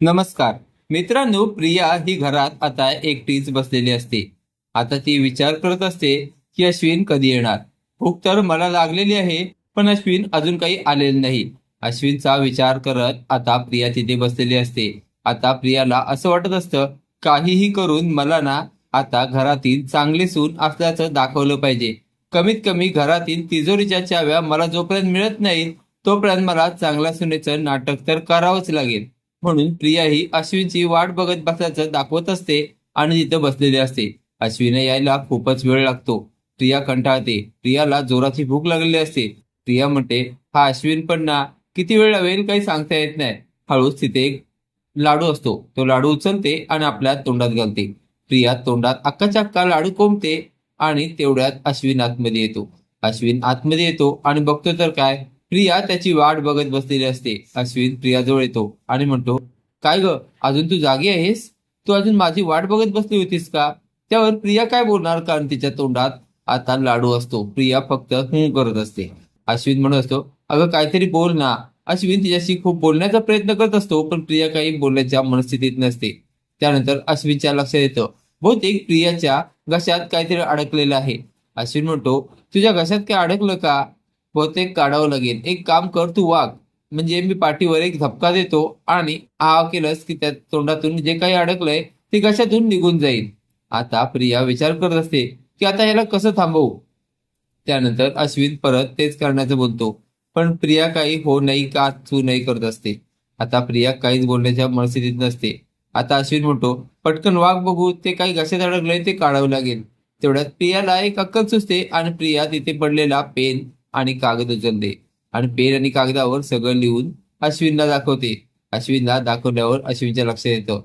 नमस्कार. मित्रांनो प्रिया ही घरात आता एकटीच बसलेली असते. आता ती विचार करत असते की अश्विन कधी येणार? भूक तर मला लागलेली आहे पण अश्विन अजून काही आलेलं नाही. अश्विनचा विचार करत आता प्रिया तिथे बसलेली असते. आता प्रियाला असं वाटत असतं काहीही करून मला ना आता घरातील चांगली सून असल्याचं दाखवलं पाहिजे. कमीत कमी घरातील तिजोरीच्या चाव्या मला जोपर्यंत मिळत नाहीत तोपर्यंत मला चांगल्या सुनेचं नाटक तर करावंच लागेल. म्हणून प्रिया ही अश्विनची वाट बघत बसल्याचं दाखवत असते आणि तिथं बसलेली असते. अश्विन यायला खूपच वेळ लागतो. प्रिया कंटाळते. प्रियाला जोराची भूक लागलेली असते. प्रिया म्हणते हा अश्विन पण ना किती वेळ लावेल काही सांगता येत नाही. हळूच तिथे एक लाडू असतो. तो लाडू उचलते आणि आपल्या तोंडात घालते. प्रिया तोंडात अक्काच्या लाडू कोंबते आणि तेवढ्यात अश्विन आतमध्ये येतो. अश्विन आतमध्ये येतो आणि बघतो तर काय? प्रिया त्याची वाट बघत बसलेली असते. अश्विन प्रियाजवळ येतो आणि म्हणतो काय ग अजून तू जागी आहेस? तू अजून माझी वाट बघत बसली होतीस का? त्यावर प्रिया काय बोलणार? कारण तिच्या तोंडात आता लाडू असतो. प्रिया फक्त हू करत असते. अश्विन म्हणत असतो अगं काहीतरी बोल ना. अश्विन तिच्याशी खूप बोलण्याचा प्रयत्न करत असतो पण प्रिया काही बोलण्याच्या मनस्थितीत नसते. त्यानंतर अश्विनच्या लक्षात येतं बहुतेक प्रियाच्या घशात काहीतरी अडकलेलं आहे. अश्विन म्हणतो तुझ्या घशात काय अडकलं का? बहुतेक काढावं लागेल. एक काम कर तू वाघ. म्हणजे मी पाठीवर एक धपका देतो आणि आ केलंस की त्या तोंडातून जे काही अडकलंय ते कशातून निघून जाईल. आता प्रिया विचार करत असते की आता याला कसं थांबवू? त्यानंतर अश्विन परत तेच करण्याचं बोलतो. पण प्रिया काही हो नाही का तू नाही करत असते? आता प्रिया काहीच बोलण्याच्या मनस्थितीत नसते. आता अश्विन म्हणतो पटकन वाघ बघू ते काही घशात अडकलंय ते काढावं लागेल. तेवढ्यात प्रियाला एक अक्कल सुचते आणि प्रिया तिथे पडलेला पेन आणि कागद उचलते आणि पेन आणि कागदावर सगळं लिहून अश्विनला दाखवते. अश्विनला दाखवल्यावर अश्विनच्या लक्षात येतं.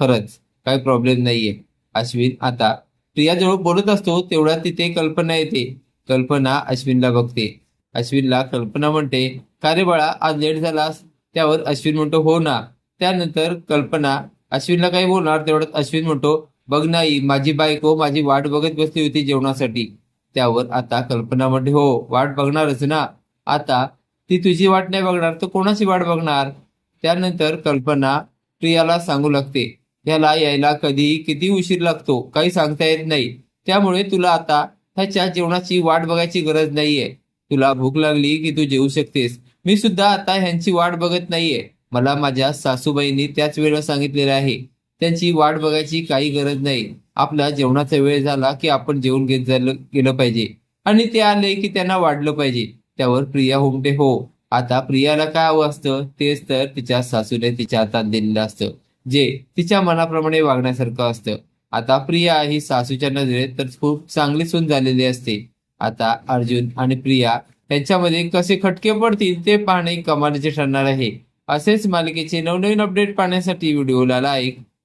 खरंच काही प्रॉब्लेम नाहीये. अश्विन आता प्रियाजवळ बोलत असतो तेवढा तिथे कल्पना येते. कल्पना अश्विनला बघते. अश्विनला कल्पना म्हणते का रे बाळा आज लेट झालास? त्यावर अश्विन म्हणतो हो ना. त्यानंतर कल्पना अश्विनला काही बोलणार? तेवढ्यात अश्विन म्हणतो बघ नाही माझी बायको माझी वाट बघत बसली होती जेवणासाठी. त्यावर आता कल्पना म्हणते हो वाट बघणारच ना. आता ती तुझी वाट नाही बघणार तर कोणाची वाट बघणार? त्यानंतर कल्पना प्रियाला सांगू लागते ह्याला यायला कधी किती उशीर लागतो? काही सांगता येत नाही. त्यामुळे तुला आता ह्याच्या जेवणाची वाट बघायची गरज नाहीये. तुला भूक लागली की तू जेवू शकतेस. मी सुद्धा आता ह्यांची वाट बघत नाहीये. मला माझ्या सासूबाईंनी त्याच वेळेला सांगितलेलं आहे. त्यांची वाट बघायची काही गरज नाही. आपला जेवणाचा वेळ झाला की आपण जेवण घेत गेलं पाहिजे. आणि ते आले की त्यांना वाढलं पाहिजे. त्यावर प्रिया होमटे हो. आता प्रियाला काय हवं असतं? तेच तर तिच्या सासूने तिच्या हातात दिलेलं असतं जे तिच्या मनाप्रमाणे वागण्यासारखं असतं. आता प्रिया ही सासूच्या नजरेत तर खूप चांगली सून झालेली असते. आता अर्जुन आणि प्रिया त्यांच्यामध्ये कसे खटके पडतील ते पाहणे कमालीचे ठरणार आहे. असेच मालिकेचे नवनवीन अपडेट पाहण्यासाठी व्हिडिओला लाईक